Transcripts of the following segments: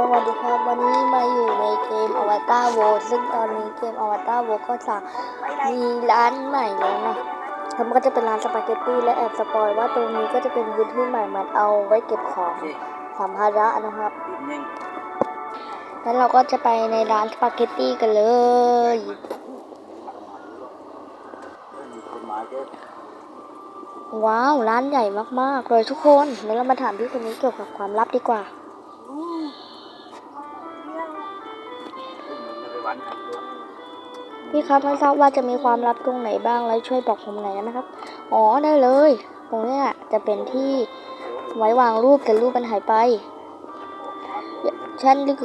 สวัสดีครับ วันนี้มาอยู่ในเกมอวตารโวซึ่งตอนนี้เกมอวตารโวก็สั่งมีร้านใหม่แล้วนะแล้วมันก็จะเป็นร้านสปาเกตตี้และแอบสปอยว่าตรงนี้ก็จะเป็นพื้นที่ใหม่มันเอาไว้เก็บของสัมภาระนะครับแล้วเราก็จะไปในร้านสปาเกตตี้กันเลยว้าว ร้านใหญ่มากๆเลยทุกคนเดี๋ยวเรามาถามพี่คนนี้เกี่ยวกับความลับดีกว่า ไม่ไปวันกันพี่ครับไม่ทราบว่าจะมีความลับตรงไหนบ้างแล้วช่วยบอกผมหน่อยได้ไหมครับ อ๋อได้เลย ตรงเนี้ยจะเป็นที่ไว้วางรูปแต่รูปมันหายไป ฉันลืม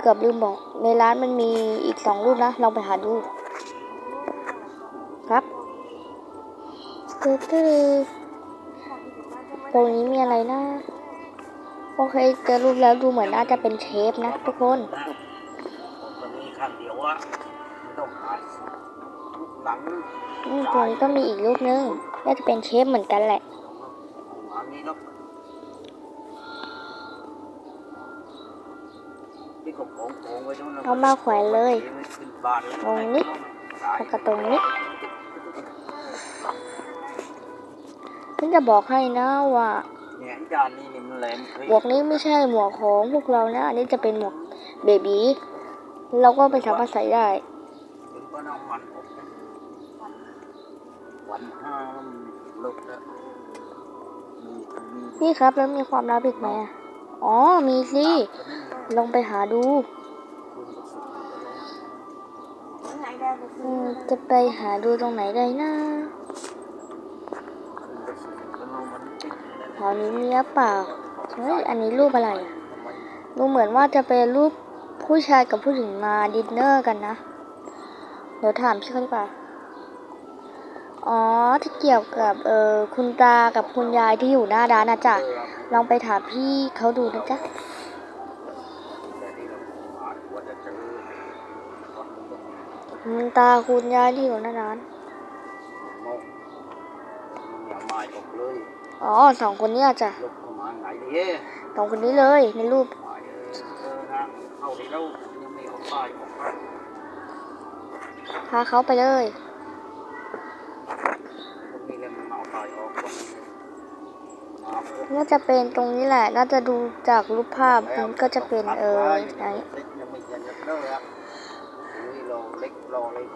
เกือบลืมบอก ในร้านมันมีอีกสองรูปนะลองไปหาดู ครับตึ๊ดตึ๊ดตรงนี้มีอะไรนะ โอเคเจอรูปแล้วดูเหมือนน่าจะเป็นเชฟนะทุกคน วอะไม่ต้องหาหลังอืมตรงนี้ก็มีอีกรูปนึงน่าจะเป็นเชฟเหมือนกันแหละ หลังนี้แล้วที่ของของของไว้ตรงนั้นเอามาแขวนเลยขึ้นบ้านเลยตรงนี้แล้วก็ตรงนี้ฉันจะบอกให้นะว่า เนี่ยจานนี้นี่มันแหลมเคยหมวกนี้ไม่ใช่หมวกของพวกเรานะ อันนี้จะเป็นหมวกเบบี เราก็ไปสามารถใส่ได้นี่ครับแล้วมีความลับอีกไหมอ๋อ มีสิ ลองไปหาดูจะไปหาดูตรงไหนได้นะแถวนี้มีหรือเปล่าเฮ้ยอันนี้รูปอะไร ดูเหมือนว่าจะเป็นรูป ผู้ชายกับผู้หญิงมาดินเนอร์กันนะ เดี๋ยวถามชื่อเขาดีกว่า อ๋อ ที่เกี่ยวกับเออคุณตากับคุณยายที่อยู่หน้าร้านนะจ๊ะ ลองไปถามพี่เขาดูนะจ๊ะ คุณตาคุณยายที่อยู่หน้าร้าน อ๋อสองคนเนี้จ้ะ สองคนนี้เลยในรูป พาเขาไปเลยน่าจะเป็นตรงนี้แหละ น่าจะดูจากรูปภาพมันก็จะเป็นเออไหนเราเล็กรอเลย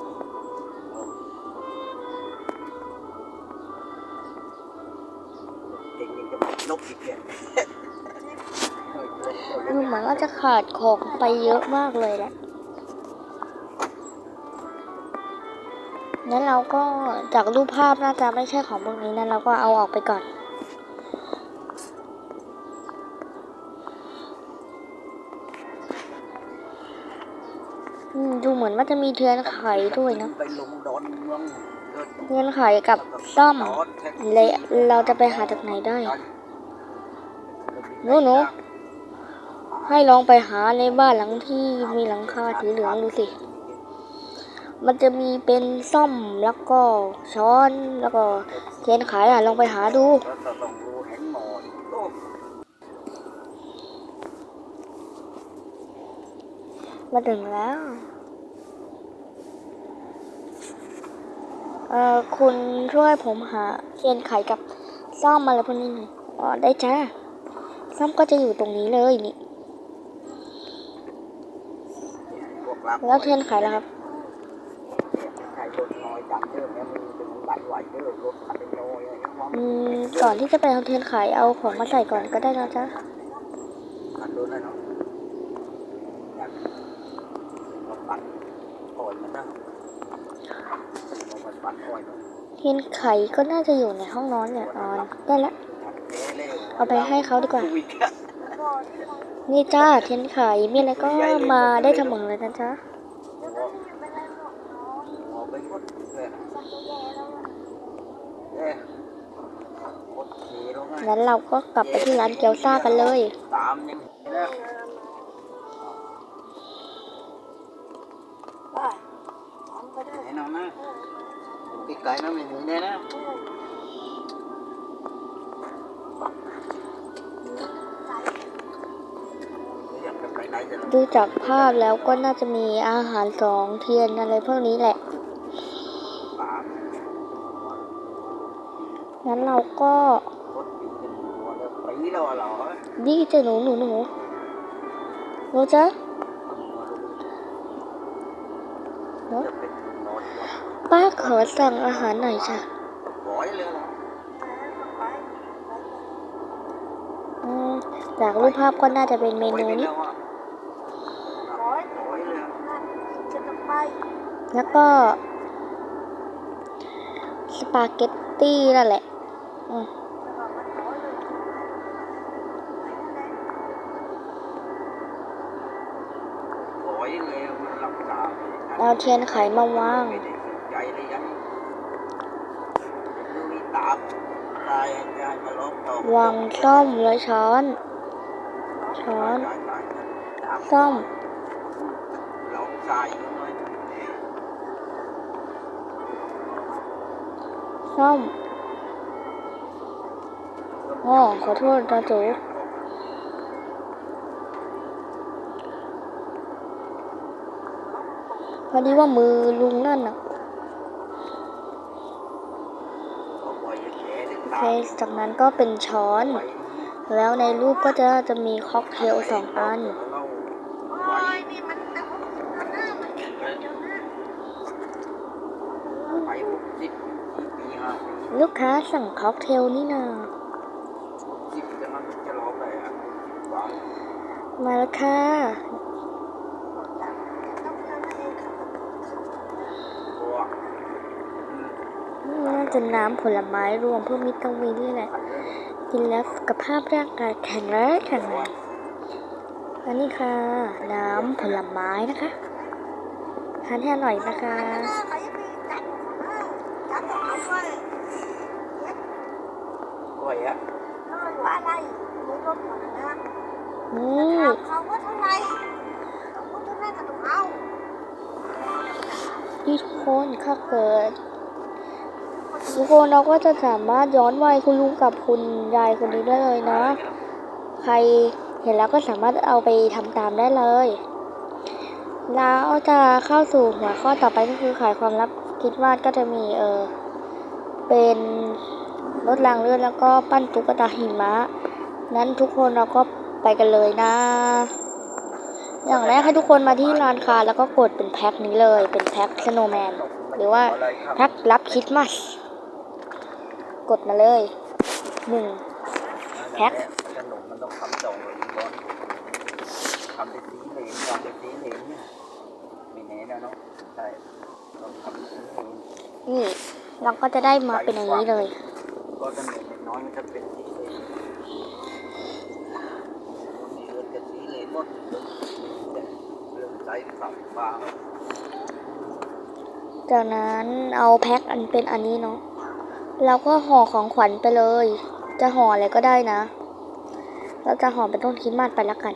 ข ดูเหมือนว่าจะขาดของไปเยอะมากเลยแหละงั้นเราก็จากรูปภาพน่าจะไม่ใช่ของพวกนี้นั้นเราก็เอาออกไปก่อน ดูเหมือนว่าจะมีเทียนไขด้วยนะเมืองเทียนไขกับต้อมเลยเราจะไปหาจากไหนได้หนูหนู ให้ลองไปหาในบ้านหลังที่มีหลังคาสีเหลืองดูสิ มันจะมีเป็นซ่อมแล้วก็ช้อนแล้วก็เทียนไขอะลองไปหาดูมออีกโอ้มาถึงแล้ว เอ่อคุณช่วยผมหาเทียนไขกับซ่อมอะไรพวกนี้หน่อย อ๋อได้จ้าซ่อมก็จะอยู่ตรงนี้เลยนี่ พวกรัก แล้วเทียนไขล่ะครับใครรถน้อยจังเยอะแม่มือเป็นบัตรไหวเยอะรถคันเป็นน้อยอะไรอย่างเงี้ยอืมก่อนที่จะไปเอาเทียนไขเอาของมาใส่ก่อนก็ได้นะจ๊ะคันรถแล้วเนาะอยากเอาบัตรอ่อยมันนะเอาบัตรบัตรอ่อยเนาะเทียนไขก็น่าจะอยู่ในห้องนอนเนี่ยอ๋อได้แล้วเอาไปให้เขาดีกว่า นี่จ้าเทนขายมีอะไรก็มาได้เสมอเลยนะจ๊ะงั้นเราก็กลับไปที่ร้านเกี๊ยวซ่ากันเลยไอ้ไก่นะไม่หนีแน่นะ ดูจากภาพแล้วก็น่าจะมีอาหารสองเทียนอะไรพวกนี้แหละ งั้นเราก็รถปีนหัวแล้วปีแล้วเหรอดีจ้าหนูหนูหนูจ๊ะจะเป็นนอนป้าขอสั่งอาหารหน่อยจ้ะจากรูปภาพก็น่าจะเป็นเมนูนี้ ร้อยร้อยเลย แล้วก็ สปาเกตตี้นั่นแหละอืมร้อยเลยมันรักษาเอาเทียนไขมาวางไม่ได้สนใจเลยยังดูนี่ตามตายยายมาล้อมต่อวางซ่อมและช้อน ช้อนซ่อม ลองใส่หน่อย ซ่อมอ๋อขอโทษนะจูพอดีว่ามือลุงนั่นน่ะโอเคจากนั้นก็เป็นช้อน แล้วในรูปก็จะจะมีค็อกเทลสองอัน ไว้ไปหกสิบสี่ปีห้าปี ลูกค้าสั่งค็อกเทลนี่นาะมาแล้วค่ะ น่าจะน้ำผลไม้รวมเพวกมิตามินนี่แหละ กินแล้วสุขภาพร่างกายแข็งแรงแข็งแรงอันนี้ค่ะ น้ำผลไม้นะคะทานให้อร่อยนะคะ กล้วยอะนี่เขาว่าเท่าไหร่เขาว่าเท่าไหร่ก็ต้องเอาที่ทุกคนถ้าเกิดทุกคนเราก็จะสามารถย้อนวัยคุณลุงกับคุณยายคนนี้ได้เลยนะ ใครเห็นแล้วก็สามารถเอาไปทำตามได้เลย แล้วจะเข้าสู่หัวข้อต่อไปก็คือขายความลับคิดว่าก็จะมีเออเป็น รถรางเลื่อนแล้วก็ปั้นตุ๊กตาหิมะ นั้นทุกคนเราก็ไปกันเลยนะ อย่างแรกให้ทุกคนมาที่ร้านค้าแล้วก็กดเป็นแพ็คนี้เลย เป็นแพ็คสโนแมนหรือว่าแพ็ครับคริสต์มาสกดมาเลยหนึ่งแพ็คขนมมันต้องทำจองเลยก่อนทำเป็นสีเหลืองทำเป็นสีเหลืองเนี่ยไม่แน่นะเนาะใช่ต้องทำสีเหลืองนี่เราก็จะได้มาเป็นอย่างนี้เลย ก็ขนมเล็กน้อยมันจะเป็นสีเหลืองนี่เลือดกับสีเหลืองหมดเลยเรื่องใจฝังฟ้าจากนั้นเอาแพ็คอันเป็นอันนี้เนาะเราก็ห่อของขวัญไปเลย จะห่ออะไรก็ได้นะ เราจะห่อเป็นต้นคริดมาสไปละกัน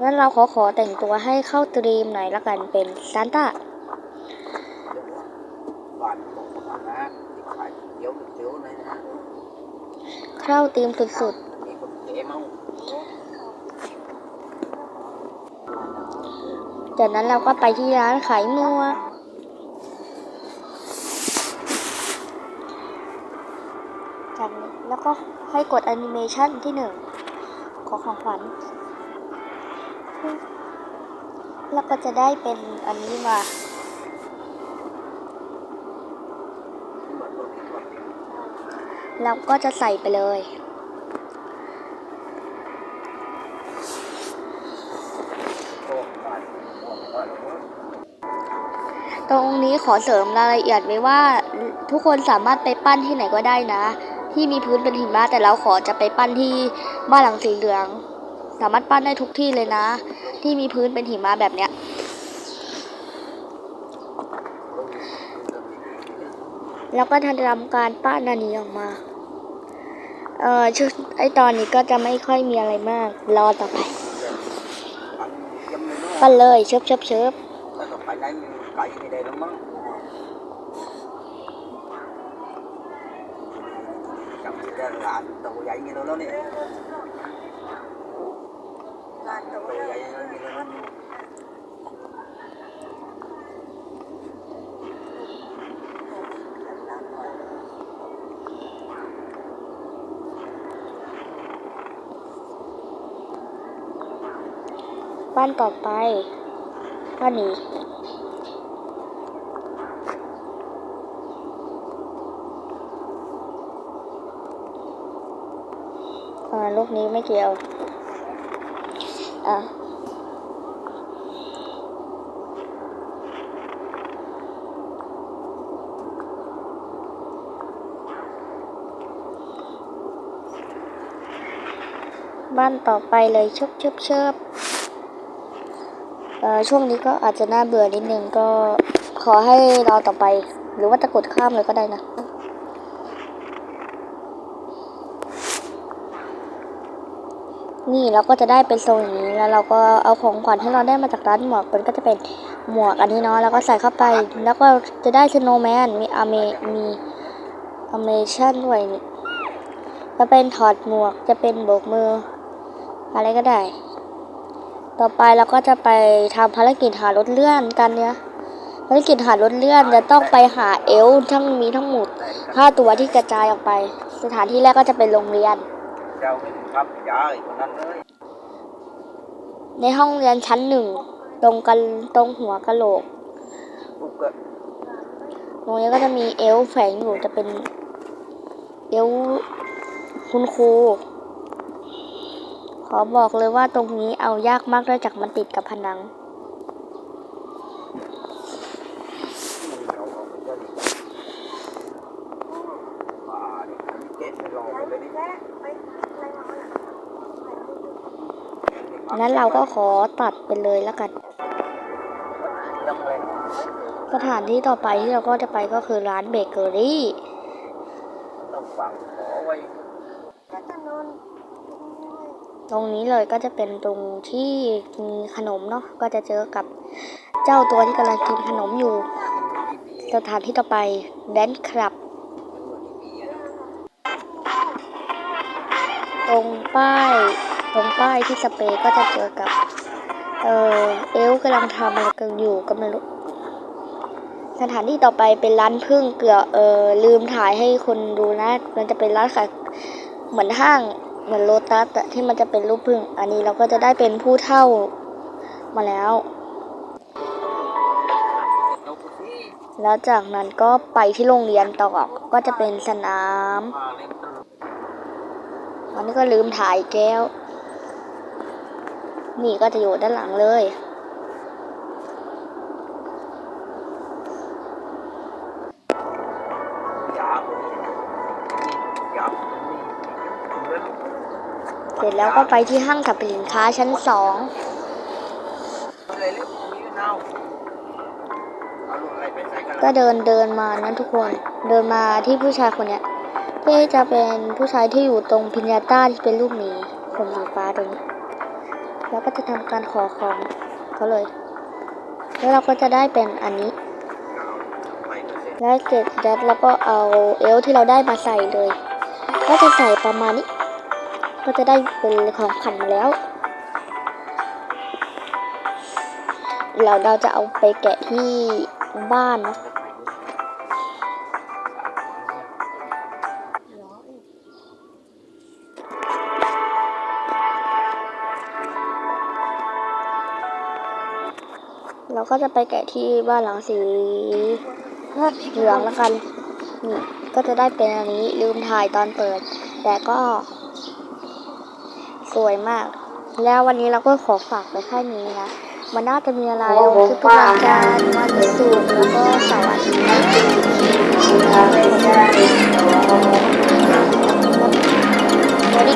งั้นเราขอขอแต่งตัวให้เข้าตรีมหน่อยละกันเป็นซานต้า เรื่องว่าบ้านบอกว่านะที่ขายเตี๋ยวเตี๋ยวเลยนะ เข้าตรีมสุดๆ จากนั้นเราก็ไปที่ร้านขายมัว จากนี้แล้วก็ให้กดแอนิเมชันที่หนึ่งของของขวัญแล้วก็จะได้เป็นอันนี้มา เหมือนรถที่ว่า เราก็จะใส่ไปเลย ตรงนี้ขอเสริมรายละเอียดไว้ว่าทุกคนสามารถไปปั้นที่ไหนก็ได้นะ ที่มีพื้นเป็นหิมะแต่เราขอจะไปปั้นที่บ้านหลังสีเหลือง สามารถปั้นได้ทุกที่เลยนะ ที่มีพื้นเป็นหิมะแบบเนี้ยแล้วก็ทำการปั้นอันนี้ออกมา เออชุดไอตอนนี้ก็จะไม่ค่อยมีอะไรมาก รอต่อไป ปั้นเลยเชิบเชิบเชิบตัวใหญ่ บ้านต่อไปบ้านนี้อ่าลูกนี้ไม่เกี่ยว อะบ้านต่อไปเลยชุบชุบเชิบเอ่อ ช่วงนี้ก็อาจจะน่าเบื่อนิดนึงก็ขอให้เราต่อไป หรือว่าจะกดข้ามเลยก็ได้นะนี่เราก็จะได้เป็นทรงอย่างนี้แล้วเราก็เอาของขวัญที่เราได้มาจากร้านหมวกมันก็จะเป็นหมวกอันนี้เนาะแล้วก็ใส่เข้าไป แล้วก็จะได้สโนว์แมนมีอเมมีอเมชั่นด้วยนี่จะเป็นถอดหมวกจะเป็นโบกมือ อะไรก็ได้ ต่อไปเราก็จะไปทำภารกิจหารถเลื่อนกันเนี่ยภารกิจหารถเลื่อนจะต้องไปหาเอลฟ์ทั้งมีทั้งหมดห้าตัวที่กระจายออกไป สถานที่แรกก็จะเป็นโรงเรียนเจ้าไม่ถึงครับยายคนนั้นเลยในห้องเรียนชั้นหนึ่งตรงกันตรงหัวกะโหลกปุ๊บก็ตรงนี้ก็จะมีเอลฟ์แฝงอยู่จะเป็นเอลฟ์คุณครูข อบอกเลยว่าตรงนี้เอายากมากเนื่องจากมันติดกับผนัง นั้นเราก็ขอตัดไปเลยแล้วกัน สถานที่ต่อไปที่เราก็จะไปก็คือร้านเบเกอรี่ต้องฟังขอไว้ก็จะนอน ตรงนี้เลยก็จะเป็นตรงที่มีขนมเนาะก็จะเจอกับเจ้าตัวที่กำลังกินขนมอยู่สถานที่ต่อไปแดนคลับตรงป้ายตรงป้ายที่สเปรย์ก็จะเจอกับ เออเอลกำลังทำอะไรกันอยู่ก็ไม่รู้สถานที่ต่อไปเป็นร้านพึ่งเกือเออลืมถ่ายให้คนดูนะ มันจะเป็นร้านขายเหมือนห้าง เหมือนโลตัสอะที่มันจะเป็นรูปพึ่ง อันนี้เราก็จะได้เป็นผู้เท่ามาแล้ว แล้วจากนั้นก็ไปที่โรงเรียนต่อก็จะเป็นสนามอันนี้ก็ลืมถ่ายแก้ว นี่ก็จะอยู่ด้านหลังเลย สร็จแล้วก็ไปที่ห้างสรรพสินค้าชั้นสองก็เดินเดินมานะทุกคนเดินมาที่ผู้ชายคนเนี้ยที่จะเป็นผู้ชายที่อยู่ตรงพิญญาต้าที่เป็นรูปหมีผมสีฟ้าตรงนี้ แล้วก็จะทำการขอของเขาเลย แล้วเราก็จะได้เป็นอันนี้แล้วเก็บยัดแล้วก็เอาเอลที่เราได้มาใส่เลย ก็จะใส่ประมาณนี้ ก็จะได้เป็นของขวัญแล้ว เราเราจะเอาไปแกะที่บ้านเนะเราก็จะไปแกะที่บ้านหลังสีเหลืองแล้วกัน นี่ก็จะได้เป็นอันนี้ลืมถ่ายตอนเปิด แต่ก็ สวยมาก แล้ววันนี้เราก็ขอฝากไปแค่นี้นะ มันน่าจะมีอะไรลงคลิปทุกวันจันทร์วันศุกร์แล้วก็เสาร์อาทิตย์